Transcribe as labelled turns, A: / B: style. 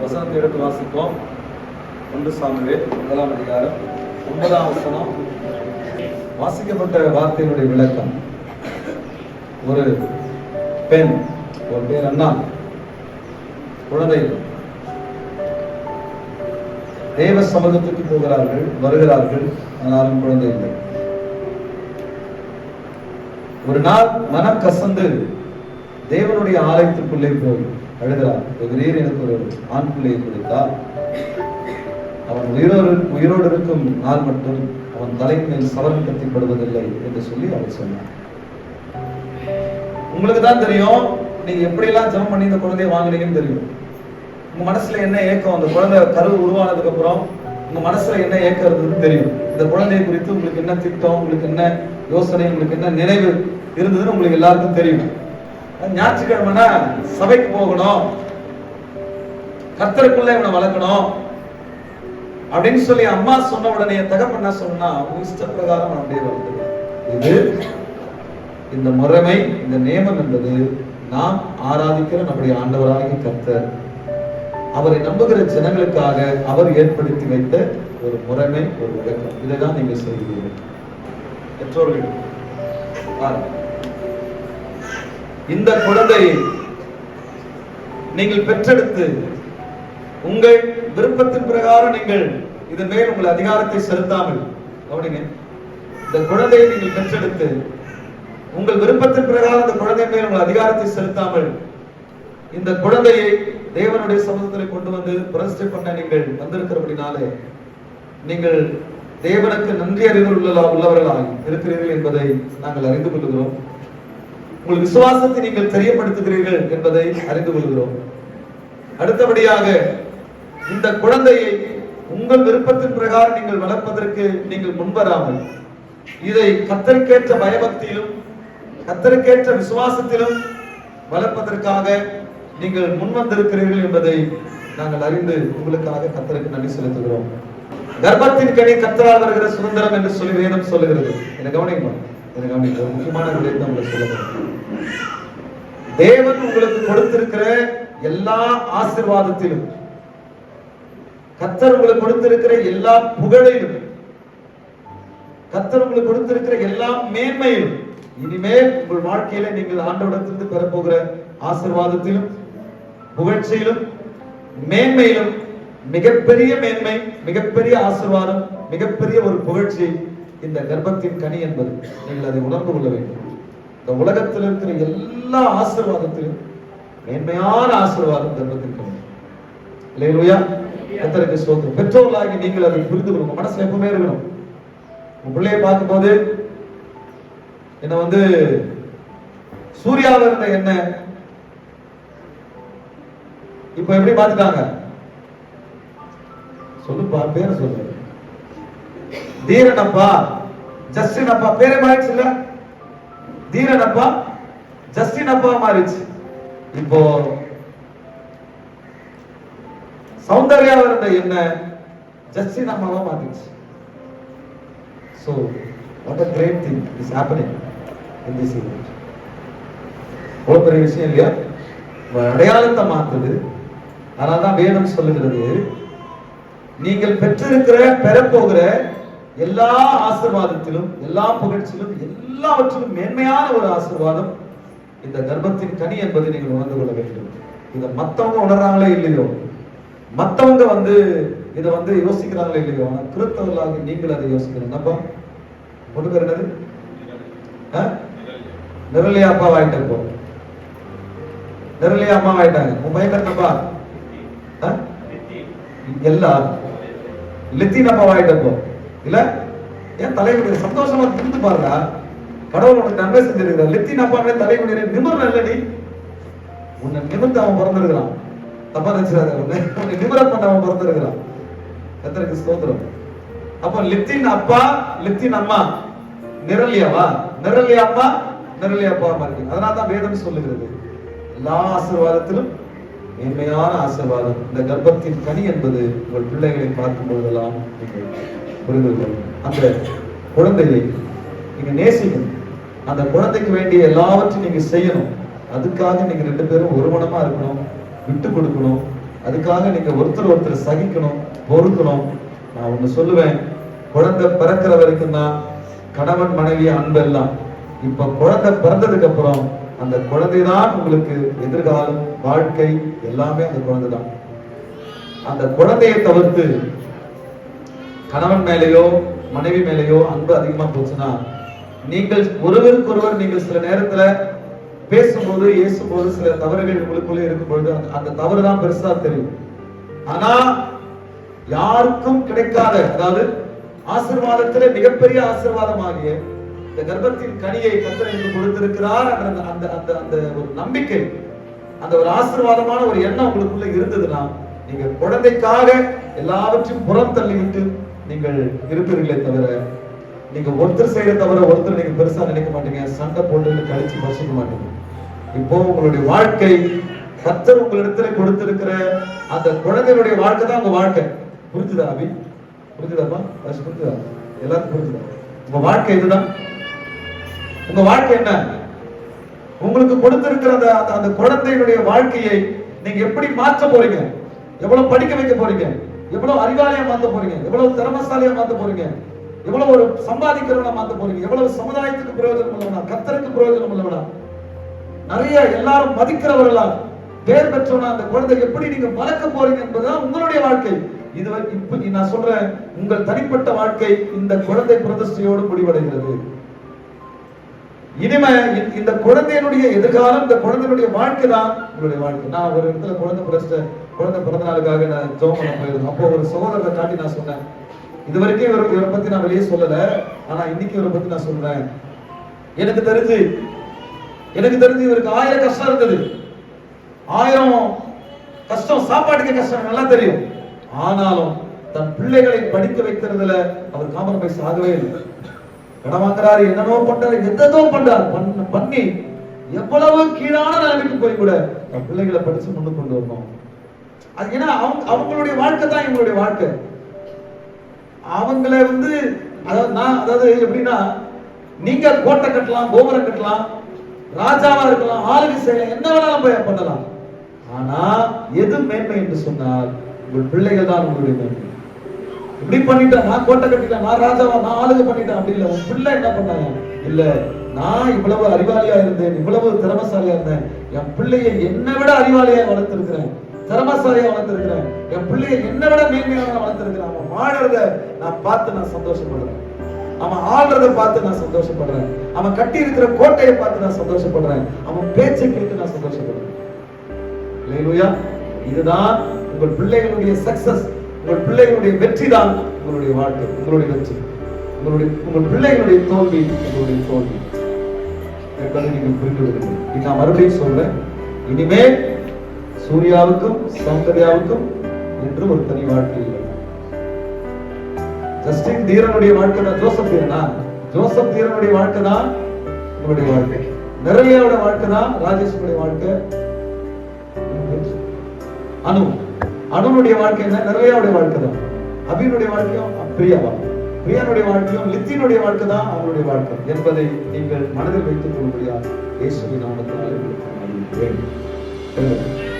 A: வசனத்தை எடுத்து வாசிப்போம். ஒன்று சாமுவே முதலாம் அதிகாரம் ஒன்பதாம் வசனம். வாசிக்கப்பட்ட வார்த்தையினுடைய விளக்கம். ஒரு பெண் ஒரு பேர் அண்ணா குழந்தை. தேவ சமூகத்துக்கு போகிறார்கள் வருகிறார்கள் ஆனாலும் குழந்தை இல்லை. ஒரு நாள் மனம் கசந்து தேவனுடைய ஆலயத்துக்குள்ளே போகும். அழுகிறார் எதிரீர் எனக்கு ஒரு ஆண் பிள்ளையை கொடுத்தால் அவன் உயிரோடு உயிரோடு இருக்கும் நாள் மட்டும் அவன் தலைமையில் சவரம் சவரன் கத்திப்படுவதில்லை என்று சொல்லி அவர் சொன்னார். உங்களுக்கு தான் தெரியும் நீங்க எப்படியெல்லாம் ஜெபம் பண்ணி இந்த குழந்தைய வாங்குனீங்கன்னு தெரியும். உங்க மனசுல என்ன ஏக்கம்? அந்த குழந்தை கரு உருவானதுக்கு அப்புறம் உங்க மனசுல என்ன ஏக்கம் இருந்ததுன்னு தெரியும். இந்த குழந்தையை குறித்து உங்களுக்கு என்ன திட்டம் உங்களுக்கு என்ன யோசனை உங்களுக்கு என்ன நினைவு இருந்ததுன்னு உங்களுக்கு எல்லாருக்கும் தெரியும். ஞாயிற்றுக்கிழமைனா சபைக்கு போகணும். கர்த்தருக்குள்ள இவனை வளர்க்கணும். அப்படின்னு சொல்லி அம்மா சொன்ன உடனே தகப்பன் என்ன சொன்னா உன் இஷ்ட பிரகாரம் அப்படியே வளர்த்துக்கலாம் இது இந்த முறைமை இந்த நியமம் என்பது நாம் ஆராதிக்கிற நம்முடைய ஆண்டவராகிய கர்த்தர். அவரை நம்புகிற ஜனங்களுக்காக அவர் ஏற்படுத்தி வைத்த ஒரு முறைமை ஒரு விளக்கம். இதைதான் நீங்க செய்கிறீர்கள். பெற்றோர்கள் பாருங்க. இந்த குழந்தையை நீங்கள் பெற்றெடுத்து உங்கள் விருப்பத்தின் பிரகாரம் நீங்கள் இதன் மேல் உங்கள் அதிகாரத்தை செலுத்தாமல் கவனிங்க. இந்த குழந்தையை நீங்கள் பெற்றெடுத்து உங்கள் விருப்பத்தின் பிரகாரம் இந்த குழந்தை மேல் உங்கள் அதிகாரத்தை செலுத்தாமல் இந்த குழந்தையை தேவனுடைய சமூகத்தில் கொண்டு வந்து பிரதிஷ்டை பண்ண நீங்கள் வந்திருக்கிறபடினாலே நீங்கள் தேவனுக்கு நன்றி அறிவு உள்ள உள்ளவர்களாய் இருக்கிறீர்கள் என்பதை நாங்கள் அறிந்து கொள்கிறோம். உங்கள் விசுவாசத்தை நீங்கள் தெரியப்படுத்துகிறீர்கள் என்பதை அறிந்து கொள்கிறோம். அடுத்தபடியாக இந்த குழந்தையை உங்கள் விருப்பத்தின் பிரகாரம் நீங்கள் வளர்ப்பதற்கு நீங்கள் முன்வராமல் இதை கத்தருக்கேற்ற பயபக்தியிலும் கத்தருக்கேற்ற விசுவாசத்திலும் வளர்ப்பதற்காக நீங்கள் முன்வந்திருக்கிறீர்கள் என்பதை நாங்கள் அறிந்து உங்களுக்காக கத்தருக்கு நன்றி செலுத்துகிறோம். கர்ப்பத்தின் கனி கத்தரால் வருகிற சுதந்திரம் என்று சொல்லி வேதம் சொல்லுகிறது. என கவனிங்க எனக்கு ஒரு முக்கியமான விடயத்தை உங்களுக்கு சொல்ல தேவன் உங்களுக்கு கொடுத்திருக்கிற எல்லா ஆசீர்வாதத்திலும் கத்தர் உங்களுக்கு கொடுத்திருக்கிற எல்லா புகழையும் கத்தர் உங்களுக்கு கொடுத்திருக்கிற எல்லா மேன்மையிலும் இனிமேல் உங்கள் வாழ்க்கையில நீங்கள் ஆண்டவிடத்திலிருந்து பெறப்போகிற ஆசிர்வாதத்திலும் புகழ்ச்சியிலும் மேன்மையிலும் மிகப்பெரிய மேன்மை மிகப்பெரிய ஆசீர்வாதம் மிகப்பெரிய ஒரு புகழ்ச்சி இந்த கர்ப்பத்தின் கனி என்பது நீங்கள் அதை உணர்ந்து கொள்ள வேண்டும். இந்த உலகத்தில் இருக்கிற எல்லா ஆசீர்வாதத்திலும் மேன்மையான ஆசீர்வாதம் கர்ப்பத்தின் கனி. இல்லையா கத்தருக்கு பெற்றோர்களாகி நீங்கள் அதை புரிந்து கொள்ளுங்க மனசுல எப்பவுமே இருக்கணும். உங்க பிள்ளைய பார்க்கும்போது என்ன வந்து சூர்யாவில் இருந்த என்ன இப்ப எப்படி பார்த்துட்டாங்க? சொல்லுப்பா பேரை சொல்லு. தீரனப்பா. ஜஸ்டினப்பா. பேரே மாறிடுச்சு இல்ல? தீரன் ஜஸ்டினப்பா ஜஸ்டின் மாறிடுச்சு. இப்போ சௌந்தர்யா இருந்த என்ன ஜஸ்டின் அம்மாவா மாறிடுச்சு so what a great thing is happening in this event ஒரு பெரிய விஷயம் இல்லையா? அடையாளத்தை மாத்துது. அதனாலதான் வேதம் சொல்லுகிறது நீங்கள் பெற்றிருக்கிற பெறப்போகிற எல்லா ஆசீர்வாதத்திலும் எல்லா புகழ்ச்சியிலும் எல்லாவற்றிலும் மேன்மையான ஒரு ஆசீர்வாதம் இந்த கர்ப்பத்தின் கனி என்பதை நீங்கள் உணர்ந்து கொள்ள வேண்டும். இதை மற்றவங்க உணர்றாங்களே இல்லையோ? மற்றவங்க வந்து இதை வந்து யோசிக்கிறாங்களே இல்லையோ? ஆனால் கிறிஸ்தவர்களாக நீங்கள் அதை யோசிக்கணும் என்னப்பா? பொண்ணு பேர் என்னது? ஆ? நிரலியா அப்பா வாங்கிட்டு போ. நிரலியா அம்மா வாங்கிட்டாங்க. உன் பையன் என்னப்பா? ஆ? எல்லாம் லித்தின் அப்பா வாங்கிட்டு போ. இல்ல? ஏன் தலைவனுடைய சந்தோஷமா திருந்து பாருங்க கடவுள் உனக்கு நன்மை செஞ்சிருக்கிறார். லித்தின் அப்பாவே தலைமுடியில நிமிர்ற இல்லடி உன்னை நிமிர்ந்து அவன் பிறந்திருக்கிறான். தப்பா நினைச்சிடாத உன்னை உன்னை பண்ண அவன் பிறந்திருக்கிறான். கத்தருக்கு ஸ்தோத்திரம். அப்ப லித்தின் அப்பா லித்தின் அம்மா நிரலியாவா நிரலியா அம்மா நிரலியா அப்பா அம்மா இருக்கு. அதனால தான் வேதம் சொல்லுகிறது. எல்லா ஆசீர்வாதத்திலும் மேன்மையான ஆசீர்வாதம். இந்த கர்ப்பத்தின் கனி என்பது உங்கள் பிள்ளைகளை பார்க்கும் பொழுதெல்லாம் நீங்கள் புரிந்து அந்த குழந்தையை நீங்க நேசிக்கணும். அந்த குழந்தைக்கு வேண்டிய எல்லாவற்றையும் நீங்க செய்யணும். அதுக்காக நீங்க ரெண்டு பேரும் ஒருமனமா இருக்கணும். விட்டு கொடுக்கணும். அதுக்காக நீங்க ஒருத்தர் ஒருத்தர் சகிக்கணும் பொறுக்கணும். நான் ஒண்ணு சொல்லுவேன். குழந்தை பிறக்கிற வரைக்கும் தான் கணவன் மனைவி அன்பு எல்லாம். இப்ப குழந்தை பிறந்ததுக்கு அப்புறம் அந்த குழந்தை தான் உங்களுக்கு எதிர்காலம் வாழ்க்கை எல்லாமே அந்த குழந்தை தான் அந்த குழந்தையை தவிர்த்து கணவன் மேலேயோ மனைவி மேலேயோ அன்பு அதிகமா போச்சுன்னா நீங்கள் ஒருவருக்கொருவர் நீங்கள் சில நேரத்துல பேசும்போது ஏசும்போது சில தவறுகள் உங்களுக்குள்ளே இருக்கும் பொழுது அந்த- தவறு தான் பெருசா தெரியும். ஆனா யாருக்கும் கிடைக்காத அதாவது ஆசிர்வாதத்துல மிகப்பெரிய ஆசிர்வாதமாகிய இந்த கர்ப்பத்தின் கனியை கத்தர் கொடுத்திருக்கிறார் என்ற அந்த அந்த அந்த அந்த ஒரு நம்பிக்கை அந்த ஒரு ஆசீர்வாதமான ஒரு எண்ணம் உங்களுக்குள்ள இருந்ததுன்னா நீங்க குழந்தைக்காக எல்லாவற்றையும் புறம் தள்ளிவிட்டு நீங்கள் இருப்பீர்களே தவிர நீங்க ஒருத்தர் செய்யற தவிர ஒருத்தர் நீங்க பெருசா நினைக்க மாட்டீங்க. சண்டை போட்டு கழிச்சு பசிக்க மாட்டீங்க. இப்போ உங்களுடைய வாழ்க்கை கத்தர் உங்களிடத்துல கொடுத்திருக்கிற அந்த குழந்தைகளுடைய வாழ்க்கை தான் உங்க வாழ்க்கை. புரிஞ்சுதா அபி? புரிஞ்சுதாப்பா புரிஞ்சுதா? எல்லாருக்கும் புரிஞ்சுதா? உங்க வாழ்க்கை இதுதான். உங்க வாழ்க்கை என்ன? உங்களுக்கு கொடுத்திருக்கிற அந்த- அந்த குழந்தையினுடைய வாழ்க்கையை நீங்க எப்படி மாற்ற போறீங்க? எவ்வளவு படிக்க வைக்க போறீங்க? எவ்வளவு அறிவாலயம் மாத்த போறீங்க? எவ்வளவு திறமசாலியா மாத்த போறீங்க? எவ்வளவு ஒரு சம்பாதிக்கிறவனா மாத்த போறீங்க? எவ்வளவு சமுதாயத்துக்கு பிரயோஜனம் உள்ளவனா? கத்தருக்கு பிரயோஜனம் உள்ளவனா? நிறைய எல்லாரும் மதிக்கிறவர்களா பேர் பெற்றவனா அந்த குழந்தை எப்படி நீங்க வளர்க்க போறீங்க என்பதுதான் உங்களுடைய வாழ்க்கை. இது இப்ப நான் சொல்றேன் உங்கள் தனிப்பட்ட வாழ்க்கை இந்த குழந்தை பிரதிஷ்டையோடு முடிவடைகிறது. இனிமே இந்த- குழந்தையினுடைய எதிர்காலம் இந்த குழந்தையினுடைய வாழ்க்கை தான் உங்களுடைய வாழ்க்கை. நான் ஒரு இடத்துல குழந்தை பிரச்சனை குழந்தை பிறந்த நாளுக்காக நான் ஜோம் பண்ண போயிருந்தேன். அப்போ ஒரு சகோதரரை காட்டி நான் சொன்னேன். இது வரைக்கும் இவரை இவரை பத்தி நான் வெளியே சொல்லல. ஆனா இன்னைக்கு இவரை பத்தி நான் சொல்றேன். எனக்கு தெரிஞ்சு எனக்கு தெரிஞ்சு இவருக்கு ஆயிரம் கஷ்டம் இருந்தது. ஆயிரம் கஷ்டம் சாப்பாட்டுக்கு கஷ்டம் நல்லா தெரியும். ஆனாலும் தன் பிள்ளைகளை படிக்க வைக்கிறதுல அவர் காம்ப்ரமைஸ் ஆகவே இல்லை. கடன் வாங்குறாரு என்னென்னவோ பண்றாரு எதோ பண்றாரு பண்ண- பண்ணி எவ்வளவு கீழான நிலைமைக்கு போய் கூட பிள்ளைகளை படிச்சு முன்னு கொண்டு வரணும். அது ஏன்னா அவங்க அவங்களுடைய வாழ்க்கை தான் இவங்களுடைய வாழ்க்கை. அவங்கள வந்து அதாவது நான் அதாவது எப்படின்னா நீங்க கோட்டை கட்டலாம் கோபுரம் கட்டலாம் ராஜாவா இருக்கலாம் ஆளுகை செய்யலாம் என்ன வேணாலும் போய் பண்ணலாம். ஆனா எது மேன்மை என்று சொன்னால் உங்கள் பிள்ளைகள் தான் உங்களுடைய மேன்மை. இப்படி பண்ணிட்டேன் நான் கோட்டை கட்டிட்டேன் நான் ராஜாவா நான் ஆளுக பண்ணிட்டேன் அப்படி இல்ல. உன் பிள்ளை என்ன பண்ணாங்க இல்ல நான் இவ்வளவு அறிவாளியா இருந்தேன் இவ்வளவு திறமசாலியா இருந்தேன். என் பிள்ளையை என்னை விட அறிவாளியா வளர்த்திருக்கிறேன். திறமசாலியா வளர்த்திருக்கிறேன். என் பிள்ளையை என்னை விட மேன்மையாக வளர்த்திருக்கிறேன். அவன் வாழறத நான் பார்த்து நான் சந்தோஷப்படுறேன். அவன் ஆடுறத பார்த்து நான் சந்தோஷப்படுறேன். அவன் கட்டி இருக்கிற கோட்டையை பார்த்து நான் சந்தோஷப்படுறேன். அவன் பேச்சை கேட்டு நான் சந்தோஷப்படுறேன். இதுதான் உங்கள் பிள்ளைகளுடைய சக்சஸ் உங்கள் பிள்ளைகளுடைய வெற்றி தான் உங்களுடைய வாழ்க்கை உங்களுடைய வெற்றி. உங்களுடைய உங்கள் பிள்ளைகளுடைய தோல்வி உங்களுடைய தோல்வி. என்பதை நீங்கள் புரிந்து கொள்ளுங்கள். நான் மறுபடியும் சொல்றேன். இனிமேல் சூர்யாவுக்கும் சௌந்தர்யாவுக்கும் என்று ஒரு தனி வாழ்க்கை இல்லை. ஜஸ்டின் தீரனுடைய வாழ்க்கை தான் ஜோசப் தீரனா? ஜோசப் தீரனுடைய வாழ்க்கை தான் உங்களுடைய வாழ்க்கை. நிறையாவோட வாழ்க்கை தான் ராஜேஷனுடைய வாழ்க்கை. அனு அனுனுடைய வாழ்க்கை என்ன? நிறையாவுடைய வாழ்க்கை தான். அபினுடைய வாழ்க்கையும் பிரியாவா? பிரியானுடைய வாழ்க்கையும் லித்தினுடைய வாழ்க்கை தான் அவனுடைய வாழ்க்கை என்பதை நீங்கள் மனதில் வைத்துக் கொள்ளும்படியா இயேசுவின் நாமத்தினால் உங்களுக்கு நான்